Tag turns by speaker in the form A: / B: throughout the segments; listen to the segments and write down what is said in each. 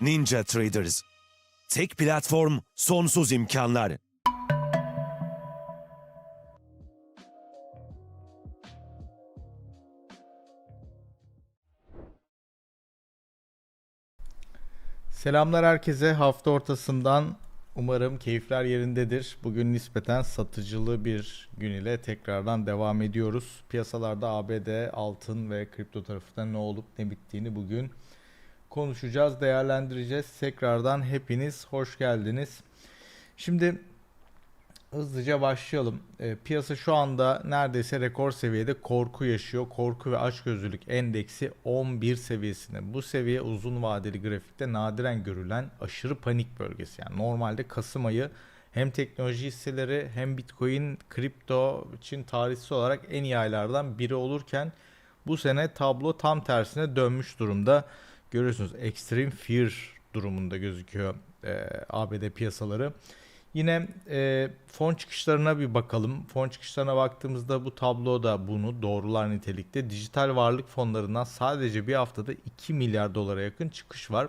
A: Ninja Traders. Tek platform, sonsuz imkanlar.
B: Selamlar herkese. Hafta ortasından umarım keyifler yerindedir. Bugün nispeten satıcılı bir gün ile tekrardan devam ediyoruz. Piyasalarda ABD, altın ve kripto tarafında ne olup ne bittiğini bugün konuşacağız, değerlendireceğiz. Tekrardan hepiniz hoş geldiniz. Şimdi hızlıca başlayalım. E, piyasa şu anda neredeyse rekor seviyede korku yaşıyor. Korku ve açgözlülük endeksi 11 seviyesinde. Bu seviye uzun vadeli grafikte nadiren görülen aşırı panik bölgesi. Yani normalde Kasım ayı hem teknoloji hisseleri hem Bitcoin, kripto için tarihsel olarak en iyi aylardan biri olurken bu sene tablo tam tersine dönmüş durumda. Görüyorsunuz extreme fear durumunda gözüküyor e, ABD piyasaları. Yine e, fon çıkışlarına bir bakalım. Fon çıkışlarına baktığımızda bu tablo da bunu doğrular nitelikte. Dijital varlık fonlarından sadece bir haftada 2 milyar dolara yakın çıkış var.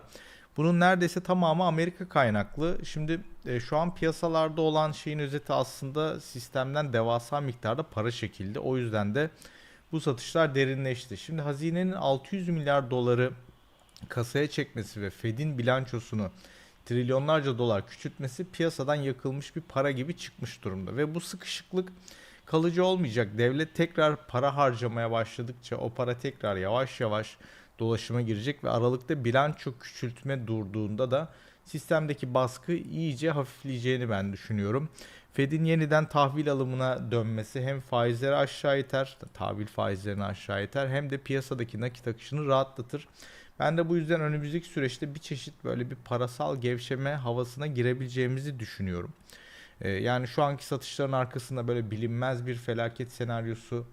B: Bunun neredeyse tamamı Amerika kaynaklı. Şimdi e, şu an piyasalarda olan şeyin özeti aslında sistemden devasa miktarda para çekildi. O yüzden de bu satışlar derinleşti. Şimdi hazinenin 600 milyar doları kasaya çekmesi ve Fed'in bilançosunu trilyonlarca dolar küçültmesi piyasadan yakılmış bir para gibi çıkmış durumda. Ve bu sıkışıklık kalıcı olmayacak. Devlet tekrar para harcamaya başladıkça o para tekrar yavaş yavaş dolaşıma girecek ve aralıkta bilanço küçültme durduğunda da sistemdeki baskı iyice hafifleyeceğini ben düşünüyorum. Fed'in yeniden tahvil alımına dönmesi hem faizleri aşağı iter, tahvil faizlerini aşağı iter hem de piyasadaki nakit akışını rahatlatır. Ben de bu yüzden önümüzdeki süreçte bir çeşit böyle bir parasal gevşeme havasına girebileceğimizi düşünüyorum. Ee, yani şu anki satışların arkasında böyle bilinmez bir felaket senaryosu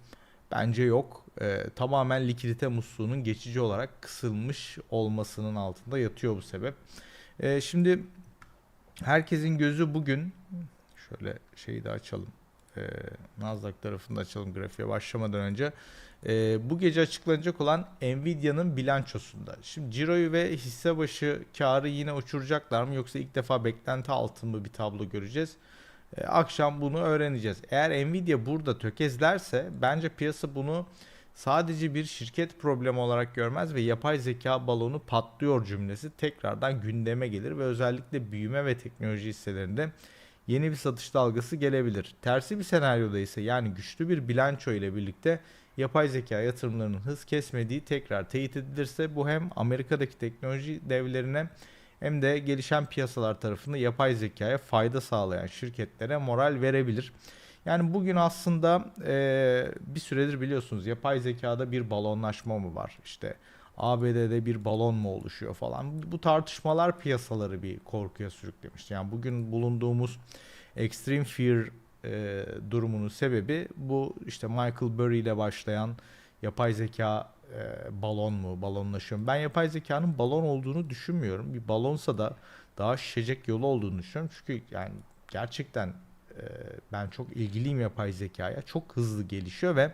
B: bence yok. Ee, tamamen likidite musluğunun geçici olarak kısılmış olmasının altında yatıyor bu sebep. Ee, şimdi herkesin gözü bugün şöyle şeyi de açalım. Ee, Nasdaq tarafında açalım grafiğe başlamadan önce e, bu gece açıklanacak olan Nvidia'nın bilançosunda. Şimdi ciroyu ve hisse başı karı yine uçuracaklar mı yoksa ilk defa beklenti altın mı bir tablo göreceğiz. E, akşam bunu öğreneceğiz. Eğer Nvidia burada tökezlerse bence piyasa bunu sadece bir şirket problemi olarak görmez ve yapay zeka balonu patlıyor cümlesi tekrardan gündeme gelir ve özellikle büyüme ve teknoloji hisselerinde yeni bir satış dalgası gelebilir. Tersi bir senaryoda ise yani güçlü bir bilanço ile birlikte yapay zeka yatırımlarının hız kesmediği tekrar teyit edilirse bu hem Amerika'daki teknoloji devlerine hem de gelişen piyasalar tarafında yapay zekaya fayda sağlayan şirketlere moral verebilir. Yani bugün aslında e, bir süredir biliyorsunuz yapay zekada bir balonlaşma mı var? İşte ABD'de bir balon mu oluşuyor falan. Bu tartışmalar piyasaları bir korkuya sürüklemişti. Yani bugün bulunduğumuz extreme fear e, durumunun sebebi bu işte Michael Burry ile başlayan yapay zeka e, balon mu balonlaşıyor? Ben yapay zekanın balon olduğunu düşünmüyorum. Bir balonsa da daha şişecek yolu olduğunu düşünüyorum. Çünkü yani gerçekten e, ben çok ilgiliyim yapay zekaya. Çok hızlı gelişiyor ve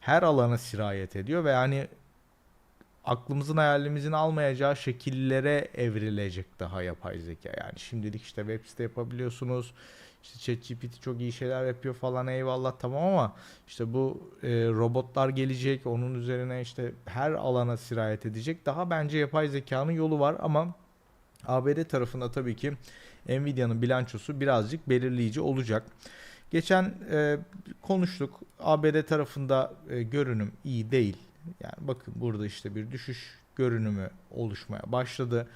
B: her alana sirayet ediyor ve yani aklımızın hayalimizin almayacağı şekillere evrilecek daha yapay zeka. Yani şimdilik işte web site yapabiliyorsunuz işte ChatGPT çok iyi şeyler yapıyor falan eyvallah tamam ama işte bu e, robotlar gelecek onun üzerine işte her alana sirayet edecek. Daha bence yapay zekanın yolu var ama ABD tarafında tabii ki Nvidia'nın bilançosu birazcık belirleyici olacak. Geçen e, konuştuk. ABD tarafında e, görünüm iyi değil. Yani bakın burada işte bir düşüş görünümü oluşmaya başladı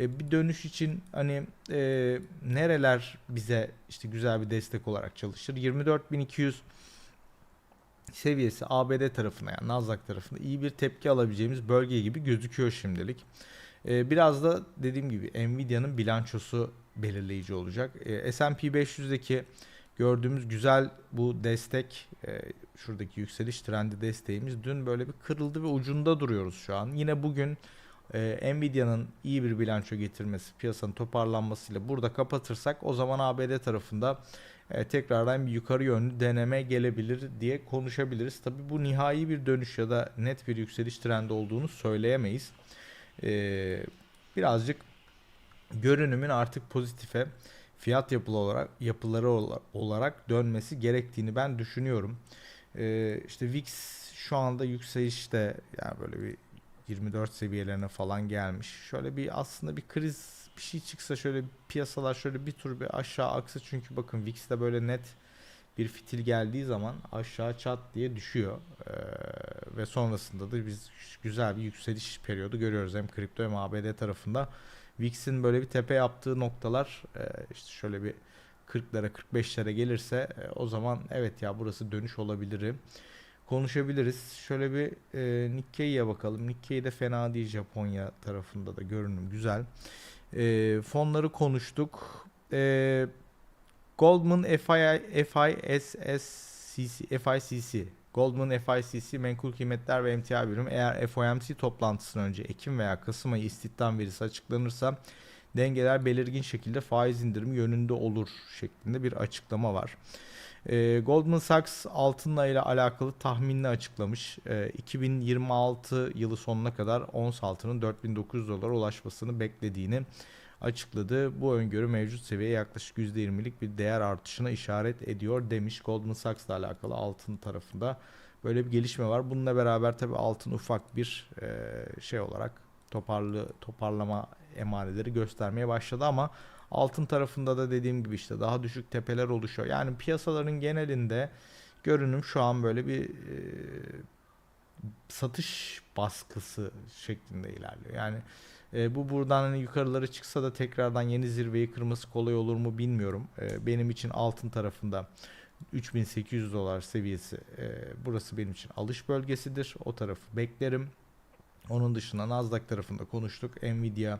B: e, bir dönüş için hani e, nereler bize işte güzel bir destek olarak çalışır? 24.200 seviyesi ABD tarafına yani Nasdaq tarafında iyi bir tepki alabileceğimiz bölge gibi gözüküyor şimdilik. E, biraz da dediğim gibi Nvidia'nın bilançosu belirleyici olacak. E, S&P 500'deki gördüğümüz güzel bu destek e, şuradaki yükseliş trendi desteğimiz dün böyle bir kırıldı ve ucunda duruyoruz şu an. Yine bugün e, Nvidia'nın iyi bir bilanço getirmesi, piyasanın toparlanmasıyla burada kapatırsak o zaman ABD tarafında e, tekrardan bir yukarı yönlü deneme gelebilir diye konuşabiliriz. Tabi bu nihai bir dönüş ya da net bir yükseliş trendi olduğunu söyleyemeyiz. E, birazcık görünümün artık pozitife fiyat yapılı olarak yapıları ola- olarak dönmesi gerektiğini ben düşünüyorum. Ee, işte VIX şu anda yükselişte yani böyle bir 24 seviyelerine falan gelmiş. Şöyle bir aslında bir kriz bir şey çıksa şöyle piyasalar şöyle bir tur bir aşağı aksa çünkü bakın VIX'te böyle net bir fitil geldiği zaman aşağı çat diye düşüyor. Ee, ve sonrasında da biz güzel bir yükseliş periyodu görüyoruz hem kripto hem ABD tarafında. VIX'in böyle bir tepe yaptığı noktalar e, işte şöyle bir 40'lara 45'lere gelirse e, o zaman evet ya burası dönüş olabilir konuşabiliriz. Şöyle bir e, Nikkei'ye bakalım. Nikkei de fena değil Japonya tarafında da görünüm güzel. E, fonları konuştuk. E, Goldman FI, FISSCC, FICC Goldman FICC menkul kıymetler ve emtia birim eğer FOMC toplantısından önce Ekim veya Kasım ayı istihdam verisi açıklanırsa dengeler belirgin şekilde faiz indirimi yönünde olur şeklinde bir açıklama var. E, Goldman Sachs altınla ile alakalı tahminini açıklamış. E, 2026 yılı sonuna kadar ons altının 4900 dolara ulaşmasını beklediğini açıkladı. Bu öngörü mevcut seviyeye yaklaşık %20'lik bir değer artışına işaret ediyor demiş Goldman Sachs ile alakalı altın tarafında. Böyle bir gelişme var. Bununla beraber tabi altın ufak bir e, şey olarak toparlı toparlama emareleri göstermeye başladı ama altın tarafında da dediğim gibi işte daha düşük tepeler oluşuyor. Yani piyasaların genelinde görünüm şu an böyle bir e, satış baskısı şeklinde ilerliyor. Yani e, bu buradan hani yukarıları çıksa da tekrardan yeni zirveyi kırması kolay olur mu bilmiyorum. E, benim için altın tarafında 3800 dolar seviyesi e, burası benim için alış bölgesidir. O tarafı beklerim. Onun dışında Nasdaq tarafında konuştuk. Nvidia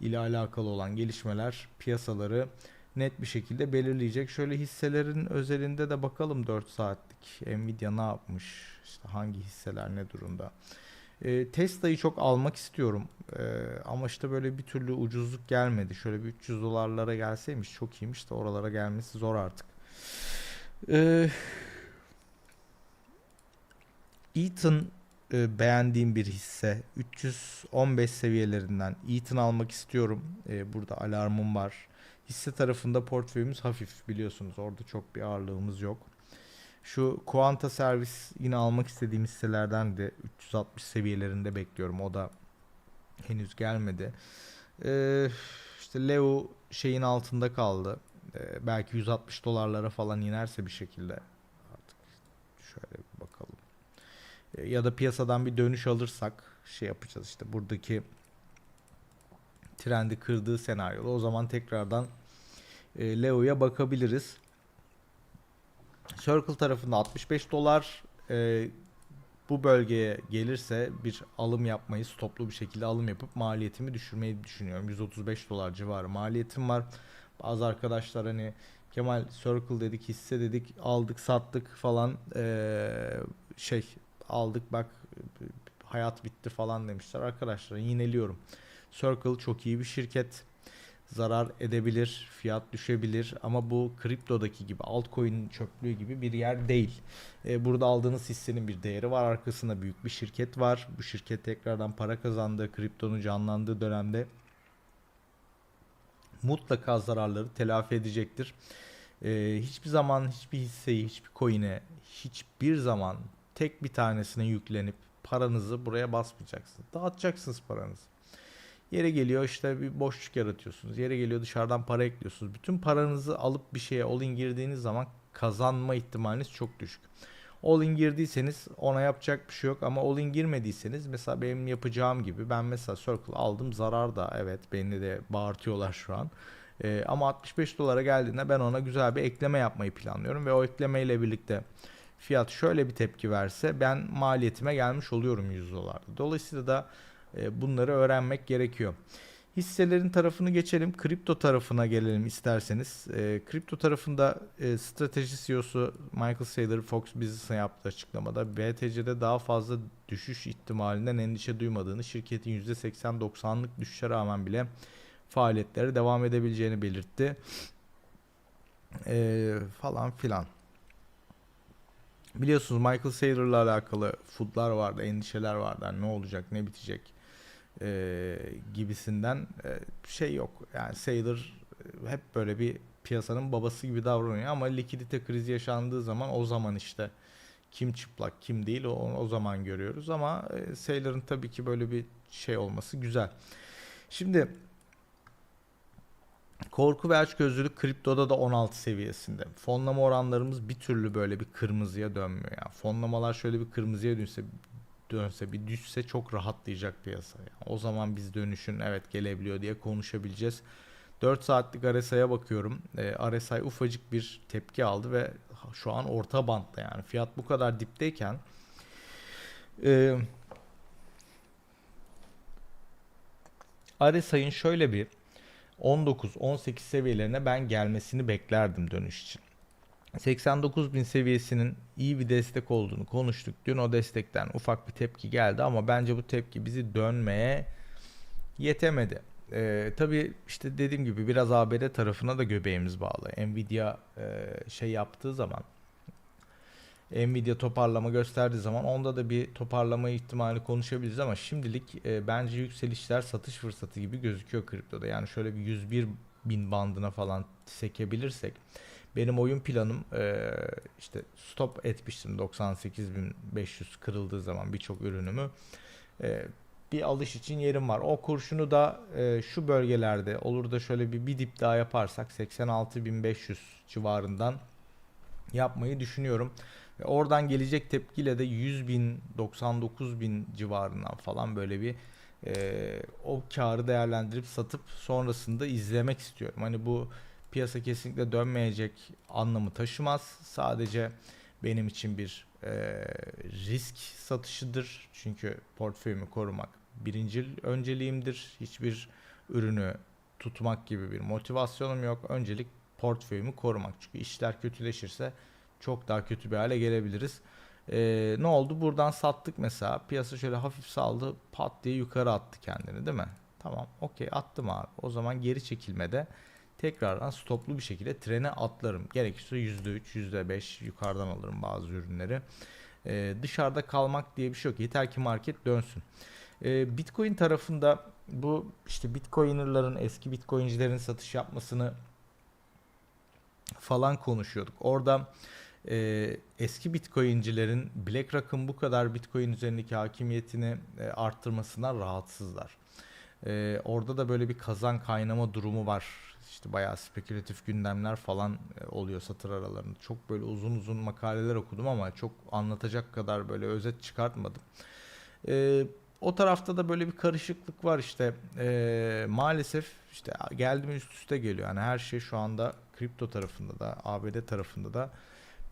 B: ile alakalı olan gelişmeler piyasaları net bir şekilde belirleyecek. Şöyle hisselerin özelinde de bakalım 4 saatlik Nvidia ne yapmış? İşte hangi hisseler ne durumda? E, Tesla'yı çok almak istiyorum. E, ama işte böyle bir türlü ucuzluk gelmedi. Şöyle bir 300 dolarlara gelseymiş çok iyiymiş de oralara gelmesi zor artık. E, Eaton e, beğendiğim bir hisse. 315 seviyelerinden Eaton almak istiyorum. E, burada alarmım var. Hisse tarafında portföyümüz hafif biliyorsunuz. Orada çok bir ağırlığımız yok. Şu Quanta servis yine almak istediğim hisselerden de 360 seviyelerinde bekliyorum. O da henüz gelmedi. Ee, işte Leo şeyin altında kaldı. Ee, belki 160 dolarlara falan inerse bir şekilde artık şöyle ya da piyasadan bir dönüş alırsak şey yapacağız işte buradaki trendi kırdığı senaryoda o zaman tekrardan e, Leo'ya bakabiliriz. Circle tarafında 65 dolar e, bu bölgeye gelirse bir alım yapmayı stoplu bir şekilde alım yapıp maliyetimi düşürmeyi düşünüyorum. 135 dolar civarı maliyetim var. Bazı arkadaşlar hani Kemal Circle dedik hisse dedik aldık sattık falan e, şey aldık bak hayat bitti falan demişler. Arkadaşlar yineliyorum. Circle çok iyi bir şirket zarar edebilir, fiyat düşebilir ama bu kriptodaki gibi altcoin çöplüğü gibi bir yer değil. E, burada aldığınız hissenin bir değeri var, arkasında büyük bir şirket var. Bu şirket tekrardan para kazandığı, kriptonun canlandığı dönemde mutlaka zararları telafi edecektir. E, hiçbir zaman hiçbir hisseyi, hiçbir coin'e, hiçbir zaman tek bir tanesine yüklenip paranızı buraya basmayacaksınız. Dağıtacaksınız paranızı. Yere geliyor işte bir boşluk yaratıyorsunuz. Yere geliyor dışarıdan para ekliyorsunuz. Bütün paranızı alıp bir şeye all-in girdiğiniz zaman kazanma ihtimaliniz çok düşük. All-in girdiyseniz ona yapacak bir şey yok ama all-in girmediyseniz mesela benim yapacağım gibi ben mesela Circle aldım zarar da evet beni de bağırtıyorlar şu an. Ee, ama 65 dolara geldiğinde ben ona güzel bir ekleme yapmayı planlıyorum ve o ekleme ile birlikte fiyat şöyle bir tepki verse ben maliyetime gelmiş oluyorum 100 dolarda. Dolayısıyla da e, bunları öğrenmek gerekiyor. Hisselerin tarafını geçelim. Kripto tarafına gelelim isterseniz. E, kripto tarafında e, strateji CEO'su Michael Saylor Fox Business'a yaptığı açıklamada BTC'de daha fazla düşüş ihtimalinden endişe duymadığını, şirketin %80-90'lık düşüşe rağmen bile faaliyetlere devam edebileceğini belirtti. E, falan filan. Biliyorsunuz Michael Saylor'la alakalı foodlar vardı, endişeler vardı. Yani ne olacak, ne bitecek. e, gibisinden e, şey yok. Yani Sailor e, hep böyle bir piyasanın babası gibi davranıyor ama likidite krizi yaşandığı zaman o zaman işte kim çıplak kim değil o, o zaman görüyoruz ama e, Sailor'ın tabii ki böyle bir şey olması güzel. Şimdi korku ve açgözlülük kriptoda da 16 seviyesinde. Fonlama oranlarımız bir türlü böyle bir kırmızıya dönmüyor. Yani fonlamalar şöyle bir kırmızıya dönse dönse bir düşse çok rahatlayacak piyasa. Yani o zaman biz dönüşün evet gelebiliyor diye konuşabileceğiz. 4 saatlik RSI'ye bakıyorum. E, RSI ufacık bir tepki aldı ve şu an orta bantta yani fiyat bu kadar dipteyken e, RSI'nin şöyle bir 19-18 seviyelerine ben gelmesini beklerdim dönüş için. 89.000 seviyesinin iyi bir destek olduğunu konuştuk. Dün o destekten ufak bir tepki geldi ama bence bu tepki bizi dönmeye yetemedi. Ee, tabii işte dediğim gibi biraz ABD tarafına da göbeğimiz bağlı. Nvidia e, şey yaptığı zaman Nvidia toparlama gösterdiği zaman onda da bir toparlama ihtimali konuşabiliriz ama şimdilik e, bence yükselişler satış fırsatı gibi gözüküyor kriptoda. Yani şöyle bir 101 bin bandına falan sekebilirsek benim oyun planım e, işte stop etmiştim 98.500 kırıldığı zaman birçok ürünümü e, bir alış için yerim var. O kurşunu da e, şu bölgelerde olur da şöyle bir bir dip daha yaparsak 86.500 civarından yapmayı düşünüyorum. Ve oradan gelecek tepkiyle de 100 bin, 99 bin civarından falan böyle bir e, o karı değerlendirip satıp sonrasında izlemek istiyorum. Hani bu piyasa kesinlikle dönmeyecek anlamı taşımaz. Sadece benim için bir e, risk satışıdır. Çünkü portföyümü korumak birinci önceliğimdir. Hiçbir ürünü tutmak gibi bir motivasyonum yok. Öncelik portföyümü korumak. Çünkü işler kötüleşirse çok daha kötü bir hale gelebiliriz. Ee, ne oldu? Buradan sattık mesela. Piyasa şöyle hafif saldı. Pat diye yukarı attı kendini değil mi? Tamam. Okey attım abi. O zaman geri çekilmede tekrardan stoplu bir şekilde trene atlarım. Gerekirse %3, %5 yukarıdan alırım bazı ürünleri. Ee, dışarıda kalmak diye bir şey yok. Yeter ki market dönsün. Ee, Bitcoin tarafında bu işte Bitcoiner'ların eski Bitcoincilerin satış yapmasını falan konuşuyorduk. Orada e, eski Bitcoincilerin BlackRock'ın bu kadar Bitcoin üzerindeki hakimiyetini e, arttırmasından rahatsızlar. E, orada da böyle bir kazan kaynama durumu var. İşte bayağı spekülatif gündemler falan e, oluyor satır aralarında. Çok böyle uzun uzun makaleler okudum ama çok anlatacak kadar böyle özet çıkartmadım. E, o tarafta da böyle bir karışıklık var işte. E, maalesef işte geldi mi üst üste geliyor. Yani her şey şu anda kripto tarafında da ABD tarafında da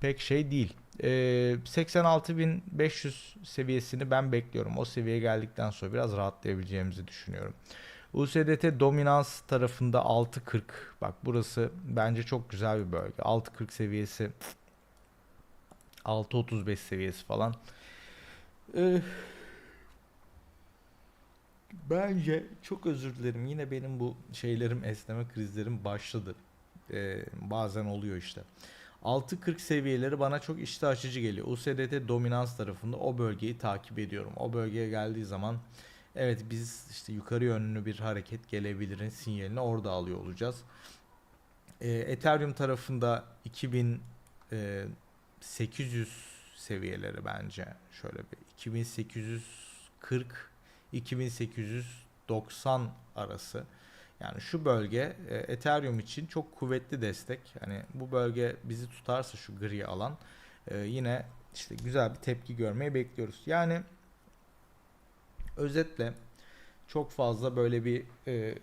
B: pek şey değil. E, 86.500 seviyesini ben bekliyorum. O seviyeye geldikten sonra biraz rahatlayabileceğimizi düşünüyorum. USDT dominans tarafında 6.40. Bak burası bence çok güzel bir bölge. 6.40 seviyesi 6.35 seviyesi falan. Ee, bence çok özür dilerim. Yine benim bu şeylerim esneme krizlerim başladı. Ee, bazen oluyor işte. 6.40 seviyeleri bana çok iştah açıcı geliyor. USDT dominans tarafında o bölgeyi takip ediyorum. O bölgeye geldiği zaman evet biz işte yukarı yönlü bir hareket gelebilirin sinyalini orada alıyor olacağız. Ee, Ethereum tarafında 2800 seviyeleri bence şöyle bir 2840 2890 arası. Yani şu bölge e, Ethereum için çok kuvvetli destek. Hani bu bölge bizi tutarsa şu gri alan e, yine işte güzel bir tepki görmeyi bekliyoruz. Yani özetle çok fazla böyle bir e,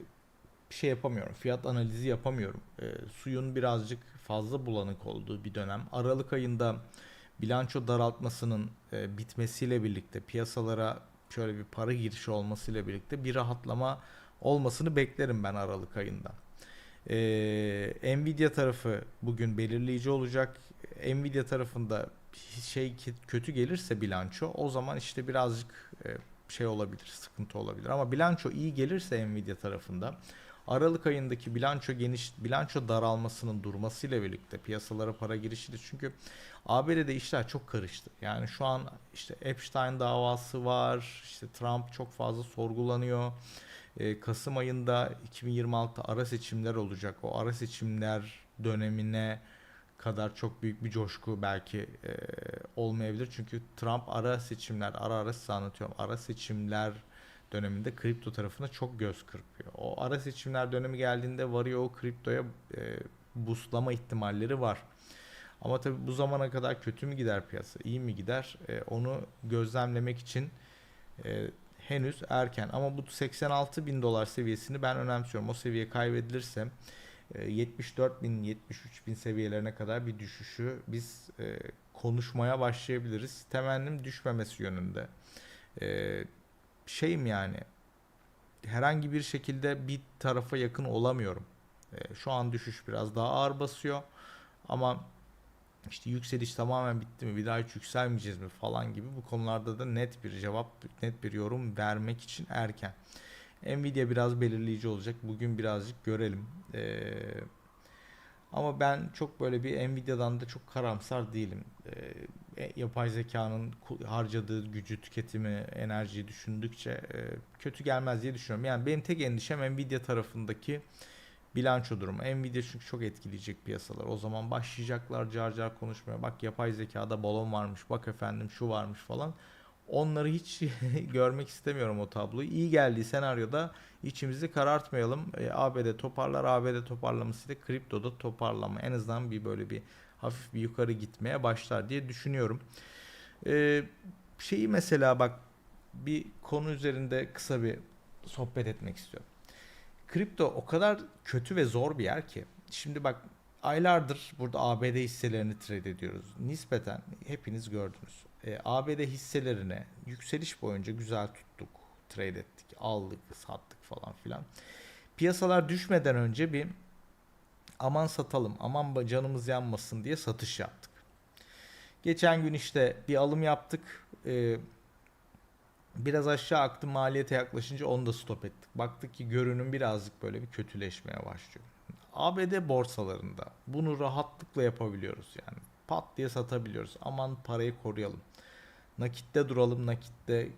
B: şey yapamıyorum. Fiyat analizi yapamıyorum. Suyun birazcık fazla bulanık olduğu bir dönem. Aralık ayında bilanço daraltmasının bitmesiyle birlikte piyasalara şöyle bir para girişi olmasıyla birlikte bir rahatlama olmasını beklerim ben Aralık ayında. Ee, Nvidia tarafı bugün belirleyici olacak. Nvidia tarafında şey kötü gelirse bilanço o zaman işte birazcık e, şey olabilir, sıkıntı olabilir. Ama bilanço iyi gelirse Nvidia tarafında Aralık ayındaki bilanço geniş bilanço daralmasının durmasıyla birlikte piyasalara para girişidir. Çünkü ABD'de işler çok karıştı. Yani şu an işte Epstein davası var. işte Trump çok fazla sorgulanıyor. Ee, Kasım ayında 2026 ara seçimler olacak. O ara seçimler dönemine kadar çok büyük bir coşku belki e, olmayabilir. Çünkü Trump ara seçimler, ara ara size anlatıyorum. Ara seçimler döneminde kripto tarafına çok göz kırpıyor. O ara seçimler dönemi geldiğinde varıyor o kriptoya e, boostlama ihtimalleri var. Ama tabii bu zamana kadar kötü mü gider piyasa, iyi mi gider? E, onu gözlemlemek için e, henüz erken. Ama bu 86 bin dolar seviyesini ben önemsiyorum. O seviye kaybedilirse e, 74 bin, 73 bin seviyelerine kadar bir düşüşü biz e, konuşmaya başlayabiliriz. Temennim düşmemesi yönünde. E, şeyim yani herhangi bir şekilde bir tarafa yakın olamıyorum. E, şu an düşüş biraz daha ağır basıyor ama işte yükseliş tamamen bitti mi bir daha hiç yükselmeyeceğiz mi falan gibi bu konularda da net bir cevap net bir yorum vermek için erken. Nvidia biraz belirleyici olacak. Bugün birazcık görelim. Ee, ama ben çok böyle bir Nvidia'dan da çok karamsar değilim. Ee, yapay zekanın harcadığı gücü, tüketimi, enerjiyi düşündükçe e, kötü gelmez diye düşünüyorum. Yani benim tek endişem Nvidia tarafındaki bilanço durumu. Nvidia çünkü çok etkileyecek piyasalar. O zaman başlayacaklar car car konuşmaya. Bak yapay zekada balon varmış. Bak efendim şu varmış falan. Onları hiç görmek istemiyorum o tabloyu. İyi geldiği senaryoda içimizi karartmayalım. E, ABD toparlar. ABD toparlamasıyla kriptoda toparlama. En azından bir böyle bir hafif bir yukarı gitmeye başlar diye düşünüyorum. E, şeyi mesela bak bir konu üzerinde kısa bir sohbet etmek istiyorum. Kripto o kadar kötü ve zor bir yer ki. Şimdi bak aylardır burada ABD hisselerini trade ediyoruz. Nispeten hepiniz gördünüz. E, ABD hisselerine yükseliş boyunca güzel tuttuk. Trade ettik, aldık, sattık falan filan. Piyasalar düşmeden önce bir aman satalım, aman canımız yanmasın diye satış yaptık. Geçen gün işte bir alım yaptık. E, biraz aşağı aktı maliyete yaklaşınca onu da stop ettik. Baktık ki görünüm birazcık böyle bir kötüleşmeye başlıyor. ABD borsalarında bunu rahatlıkla yapabiliyoruz yani. Pat diye satabiliyoruz. Aman parayı koruyalım. Nakitte duralım. Nakitte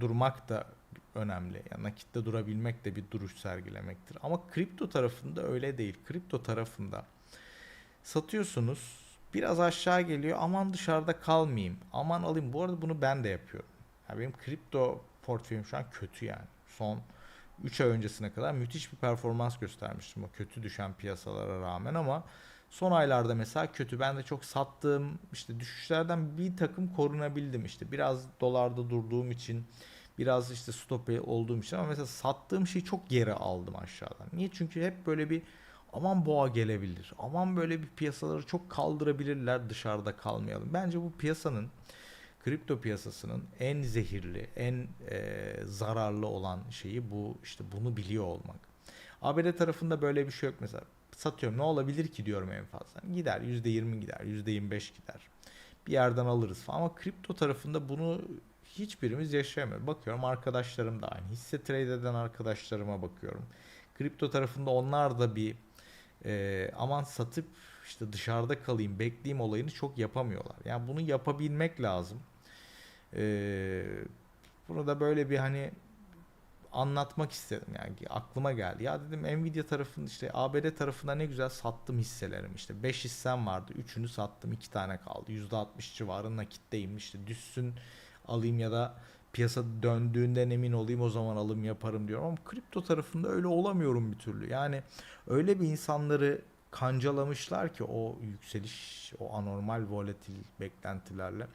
B: durmak da önemli. Yani nakitte durabilmek de bir duruş sergilemektir. Ama kripto tarafında öyle değil. Kripto tarafında satıyorsunuz. Biraz aşağı geliyor. Aman dışarıda kalmayayım. Aman alayım. Bu arada bunu ben de yapıyorum. Yani benim kripto portföyüm şu an kötü yani. Son 3 ay öncesine kadar müthiş bir performans göstermiştim o kötü düşen piyasalara rağmen ama son aylarda mesela kötü. Ben de çok sattığım işte düşüşlerden bir takım korunabildim işte. Biraz dolarda durduğum için biraz işte stop olduğum için ama mesela sattığım şeyi çok geri aldım aşağıdan. Niye? Çünkü hep böyle bir aman boğa gelebilir. Aman böyle bir piyasaları çok kaldırabilirler dışarıda kalmayalım. Bence bu piyasanın kripto piyasasının en zehirli, en e, zararlı olan şeyi bu işte bunu biliyor olmak. ABD tarafında böyle bir şey yok mesela. Satıyorum ne olabilir ki diyorum en fazla. Gider %20 gider, %25 gider. Bir yerden alırız falan ama kripto tarafında bunu hiçbirimiz yaşayamıyor. Bakıyorum arkadaşlarım da aynı. Hisse trade eden arkadaşlarıma bakıyorum. Kripto tarafında onlar da bir e, aman satıp işte dışarıda kalayım, bekleyeyim olayını çok yapamıyorlar. Yani bunu yapabilmek lazım. Ee, bunu da böyle bir hani anlatmak istedim yani. Aklıma geldi. Ya dedim Nvidia tarafında işte ABD tarafında ne güzel sattım hisselerim. İşte 5 hissem vardı. 3'ünü sattım. 2 tane kaldı. %60 civarı nakitteyim işte düşsün alayım ya da piyasa döndüğünden emin olayım o zaman alım yaparım diyorum. Ama kripto tarafında öyle olamıyorum bir türlü. Yani öyle bir insanları kancalamışlar ki o yükseliş o anormal volatil beklentilerle.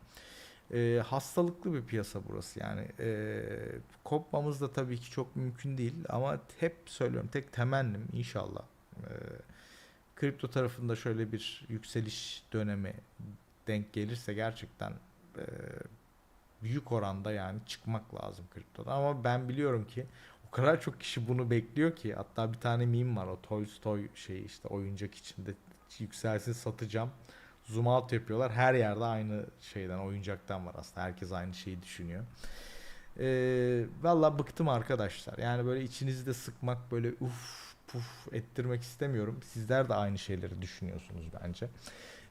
B: E, hastalıklı bir piyasa burası yani. E, kopmamız da tabii ki çok mümkün değil ama hep söylüyorum tek temennim inşallah. E, kripto tarafında şöyle bir yükseliş dönemi denk gelirse gerçekten e, büyük oranda yani çıkmak lazım kriptoda. Ama ben biliyorum ki o kadar çok kişi bunu bekliyor ki hatta bir tane meme var o Tolstoy şey işte oyuncak içinde yükselsin satacağım zoom out yapıyorlar. Her yerde aynı şeyden, oyuncaktan var aslında. Herkes aynı şeyi düşünüyor. Ee, Valla bıktım arkadaşlar. Yani böyle içinizi de sıkmak böyle uf puf ettirmek istemiyorum. Sizler de aynı şeyleri düşünüyorsunuz bence.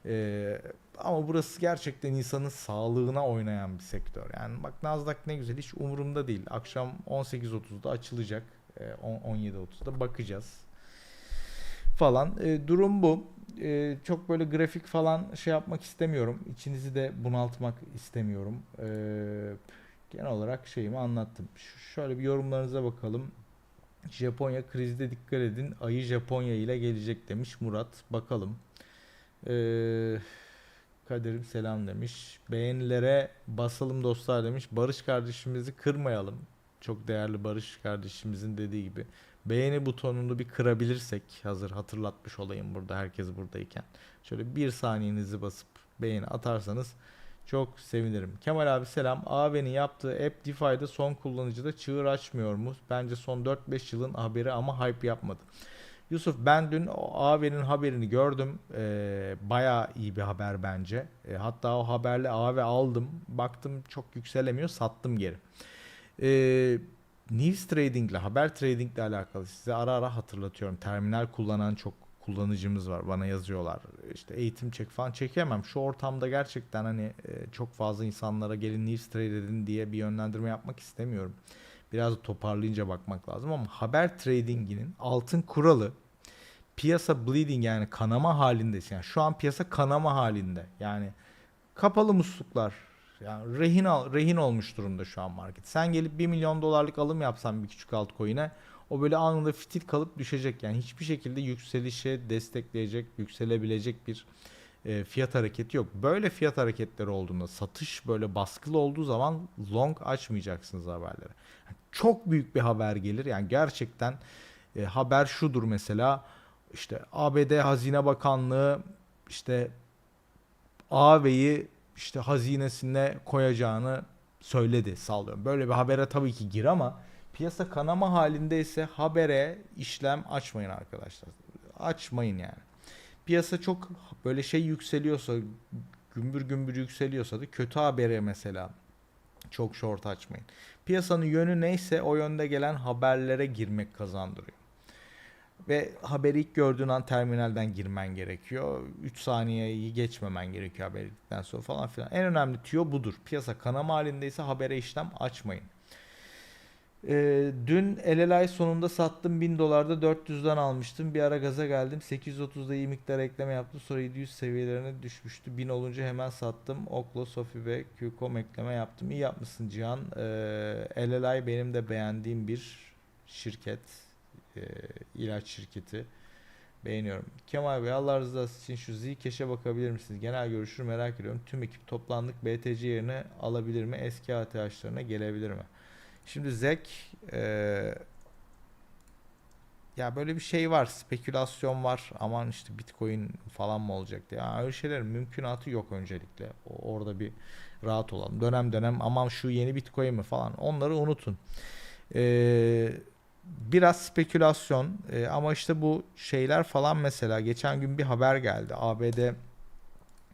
B: Ee, ama burası gerçekten insanın sağlığına oynayan bir sektör. Yani bak Nasdaq ne güzel hiç umurumda değil. Akşam 18.30'da açılacak. Ee, on- 17.30'da bakacağız falan. Ee, durum bu. Ee, çok böyle grafik falan şey yapmak istemiyorum. İçinizi de bunaltmak istemiyorum. Ee, genel olarak şeyimi anlattım. Ş- şöyle bir yorumlarınıza bakalım. Japonya krizde dikkat edin. Ayı Japonya ile gelecek demiş Murat. Bakalım. Ee, Kadir'im selam demiş. Beğenilere basalım dostlar demiş. Barış kardeşimizi kırmayalım. Çok değerli Barış kardeşimizin dediği gibi. Beğeni butonunu bir kırabilirsek hazır hatırlatmış olayım burada herkes buradayken. Şöyle bir saniyenizi basıp beğeni atarsanız çok sevinirim. Kemal abi selam. AV'nin yaptığı app DeFi'de son kullanıcıda çığır açmıyor mu? Bence son 4-5 yılın haberi ama hype yapmadı. Yusuf ben dün AV'nin haberini gördüm. Ee, bayağı iyi bir haber bence. Ee, hatta o haberle AV aldım. Baktım çok yükselemiyor. Sattım geri. Ee, News Trading ile haber trading ile alakalı size ara ara hatırlatıyorum. Terminal kullanan çok kullanıcımız var. Bana yazıyorlar. İşte eğitim çek falan çekemem. Şu ortamda gerçekten hani e, çok fazla insanlara gelin News Trade edin diye bir yönlendirme yapmak istemiyorum. Biraz da toparlayınca bakmak lazım ama haber tradinginin altın kuralı piyasa bleeding yani kanama halindeyse. Yani şu an piyasa kanama halinde. Yani kapalı musluklar yani rehin al, rehin olmuş durumda şu an market. Sen gelip 1 milyon dolarlık alım yapsan bir küçük altcoin'e o böyle anında fitil kalıp düşecek. Yani hiçbir şekilde yükselişe destekleyecek, yükselebilecek bir e, fiyat hareketi yok. Böyle fiyat hareketleri olduğunda satış böyle baskılı olduğu zaman long açmayacaksınız haberleri. Yani çok büyük bir haber gelir. Yani gerçekten e, haber şudur mesela işte ABD Hazine Bakanlığı işte AV'yi işte hazinesine koyacağını söyledi sallıyorum. Böyle bir habere tabii ki gir ama piyasa kanama halindeyse habere işlem açmayın arkadaşlar. Açmayın yani. Piyasa çok böyle şey yükseliyorsa gümbür gümbür yükseliyorsa da kötü habere mesela çok short açmayın. Piyasanın yönü neyse o yönde gelen haberlere girmek kazandırıyor. Ve haberi ilk gördüğün an terminalden girmen gerekiyor. 3 saniyeyi geçmemen gerekiyor haberlikten sonra falan filan. En önemli tüyo budur. Piyasa kanama halindeyse habere işlem açmayın. Ee, dün LLI sonunda sattım 1000 dolarda 400'den almıştım. Bir ara gaza geldim. 830'da iyi miktar ekleme yaptım. Sonra 700 seviyelerine düşmüştü. 1000 olunca hemen sattım. Oklo, Sofi ve Qcom ekleme yaptım. İyi yapmışsın Cihan. Ee, LLI benim de beğendiğim bir şirket. Ee, ilaç şirketi. Beğeniyorum. Kemal Bey Allah rızası için şu Zcash'e bakabilir misiniz? Genel görüşünü merak ediyorum. Tüm ekip toplandık. BTC yerine alabilir mi? Eski ATH'larına gelebilir mi? Şimdi Zek eee, ya böyle bir şey var. Spekülasyon var. Aman işte Bitcoin falan mı olacak diye. Ya öyle şeylerin mümkünatı yok öncelikle. Orada bir rahat olalım. Dönem dönem aman şu yeni Bitcoin mi falan. Onları unutun. Eee biraz spekülasyon Ee, ama işte bu şeyler falan mesela geçen gün bir haber geldi. ABD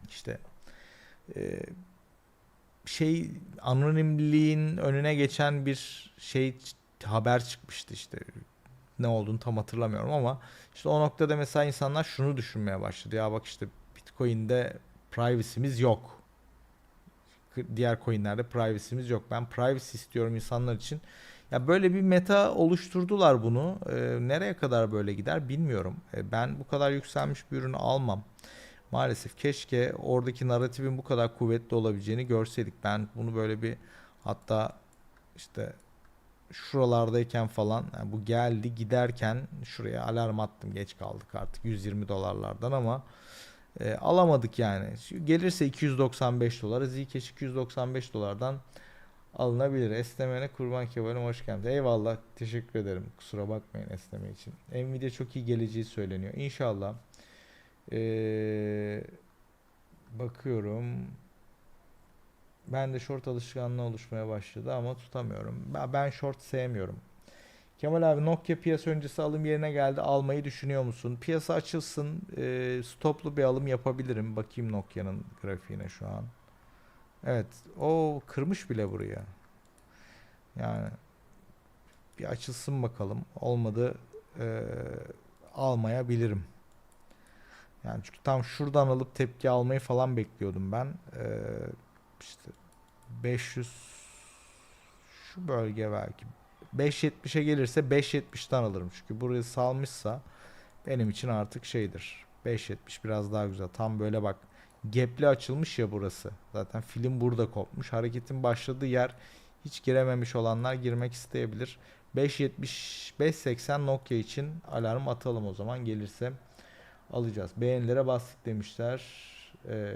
B: işte e, şey anonimliğin önüne geçen bir şey haber çıkmıştı işte. Ne olduğunu tam hatırlamıyorum ama işte o noktada mesela insanlar şunu düşünmeye başladı. Ya bak işte Bitcoin'de privacy'miz yok. Diğer coin'lerde privacy'miz yok. Ben privacy istiyorum insanlar için. Ya böyle bir meta oluşturdular bunu. Ee, nereye kadar böyle gider bilmiyorum. Ee, ben bu kadar yükselmiş bir ürünü almam. Maalesef keşke oradaki narratifin bu kadar kuvvetli olabileceğini görseydik. Ben bunu böyle bir hatta işte şuralardayken falan yani bu geldi giderken şuraya alarm attım geç kaldık artık 120 dolarlardan ama e, alamadık yani. Gelirse 295 dolara Zcash 295 dolardan alınabilir. Esnemene kurban kebalim hoş geldin. Eyvallah teşekkür ederim. Kusura bakmayın esneme için. Nvidia çok iyi geleceği söyleniyor. İnşallah. Ee, bakıyorum. Ben de short alışkanlığı oluşmaya başladı ama tutamıyorum. Ben short sevmiyorum. Kemal abi Nokia piyasa öncesi alım yerine geldi. Almayı düşünüyor musun? Piyasa açılsın. e, stoplu bir alım yapabilirim. Bakayım Nokia'nın grafiğine şu an. Evet. O kırmış bile buraya. Yani bir açılsın bakalım. Olmadı eee, almayabilirim. Yani çünkü tam şuradan alıp tepki almayı falan bekliyordum ben. Eee işte 500 şu bölge belki 5.70'e gelirse 5.70'ten alırım. Çünkü burayı salmışsa benim için artık şeydir. 5.70 biraz daha güzel. Tam böyle bak gapli açılmış ya burası. Zaten film burada kopmuş. Hareketin başladığı yer hiç girememiş olanlar girmek isteyebilir. 5.70 5.80 Nokia için alarm atalım o zaman gelirse alacağız. Beğenilere bastık demişler. Ee,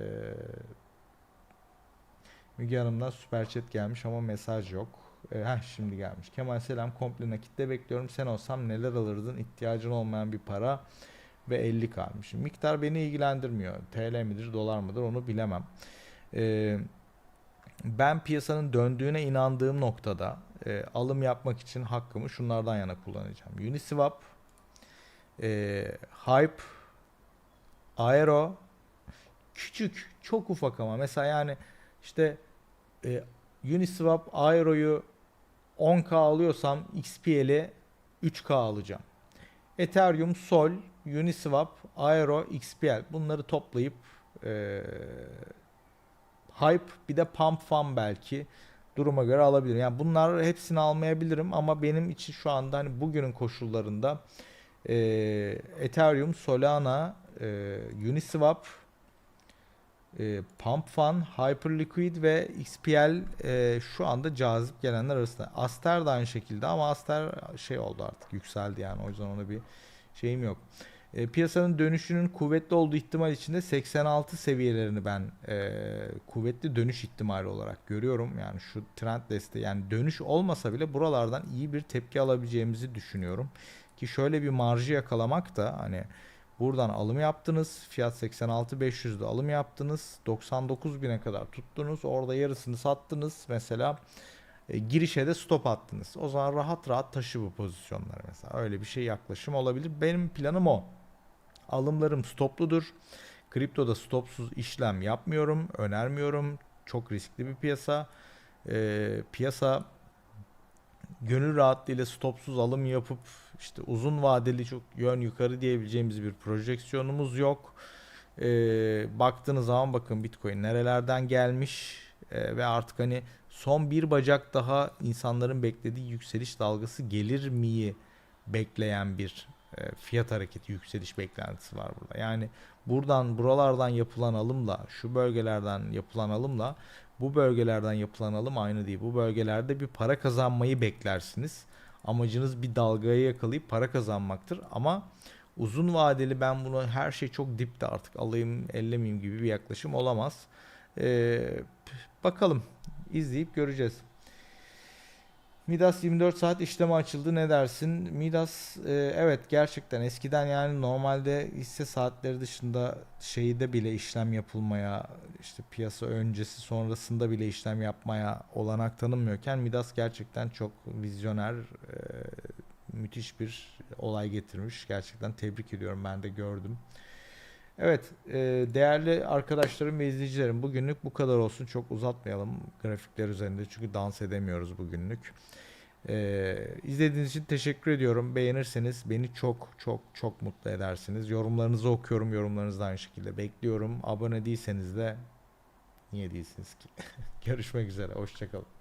B: Müge Hanım'dan süper chat gelmiş ama mesaj yok. Ee, heh, şimdi gelmiş. Kemal Selam komple nakitte bekliyorum. Sen olsam neler alırdın? İhtiyacın olmayan bir para ve 50 kalmış. Miktar beni ilgilendirmiyor. TL midir, dolar mıdır onu bilemem. Ee, ben piyasanın döndüğüne inandığım noktada e, alım yapmak için hakkımı şunlardan yana kullanacağım. Uniswap, e, Hype, Aero, küçük, çok ufak ama mesela yani işte e, Uniswap Aero'yu 10k alıyorsam XPL'i 3k alacağım. Ethereum, Sol, Uniswap, Aero, XPL bunları toplayıp e, Hype bir de Pump Fun belki duruma göre alabilirim. Yani bunlar hepsini almayabilirim ama benim için şu anda hani bugünün koşullarında e, Ethereum, Solana, e, Uniswap, e, Pump Fun, Hyperliquid ve XPL e, şu anda cazip gelenler arasında. Aster de aynı şekilde ama Aster şey oldu artık yükseldi yani o yüzden ona bir şeyim yok. E, piyasanın dönüşünün kuvvetli olduğu ihtimal içinde 86 seviyelerini ben e, kuvvetli dönüş ihtimali olarak görüyorum. Yani şu trend desteği yani dönüş olmasa bile buralardan iyi bir tepki alabileceğimizi düşünüyorum. Ki şöyle bir marjı yakalamak da hani Buradan alım yaptınız. Fiyat 86.500'de alım yaptınız. 99.000'e kadar tuttunuz. Orada yarısını sattınız. Mesela e, girişe de stop attınız. O zaman rahat rahat taşı bu pozisyonlar mesela. Öyle bir şey yaklaşım olabilir. Benim planım o. Alımlarım stopludur. Kriptoda stopsuz işlem yapmıyorum. Önermiyorum. Çok riskli bir piyasa. E, piyasa gönül rahatlığıyla stopsuz alım yapıp işte uzun vadeli çok yön yukarı diyebileceğimiz bir projeksiyonumuz yok. Ee, baktığınız zaman bakın Bitcoin nerelerden gelmiş ee, ve artık hani son bir bacak daha insanların beklediği yükseliş dalgası gelir miyi bekleyen bir e, fiyat hareketi yükseliş beklentisi var burada. Yani buradan buralardan yapılan alımla şu bölgelerden yapılan alımla bu bölgelerden yapılan alım aynı değil. Bu bölgelerde bir para kazanmayı beklersiniz. Amacınız bir dalgayı yakalayıp para kazanmaktır. Ama uzun vadeli ben bunu her şey çok dipte artık alayım ellemeyeyim gibi bir yaklaşım olamaz. Ee, bakalım izleyip göreceğiz. Midas 24 saat işleme açıldı ne dersin? Midas e, evet gerçekten eskiden yani normalde hisse saatleri dışında şeyde bile işlem yapılmaya işte piyasa öncesi sonrasında bile işlem yapmaya olanak tanınmıyorken Midas gerçekten çok vizyoner e, müthiş bir olay getirmiş. Gerçekten tebrik ediyorum ben de gördüm. Evet, e, değerli arkadaşlarım ve izleyicilerim bugünlük bu kadar olsun. Çok uzatmayalım grafikler üzerinde çünkü dans edemiyoruz bugünlük. E, izlediğiniz için teşekkür ediyorum. Beğenirseniz beni çok çok çok mutlu edersiniz. Yorumlarınızı okuyorum. Yorumlarınızı aynı şekilde bekliyorum. Abone değilseniz de niye değilsiniz ki? Görüşmek üzere. Hoşçakalın.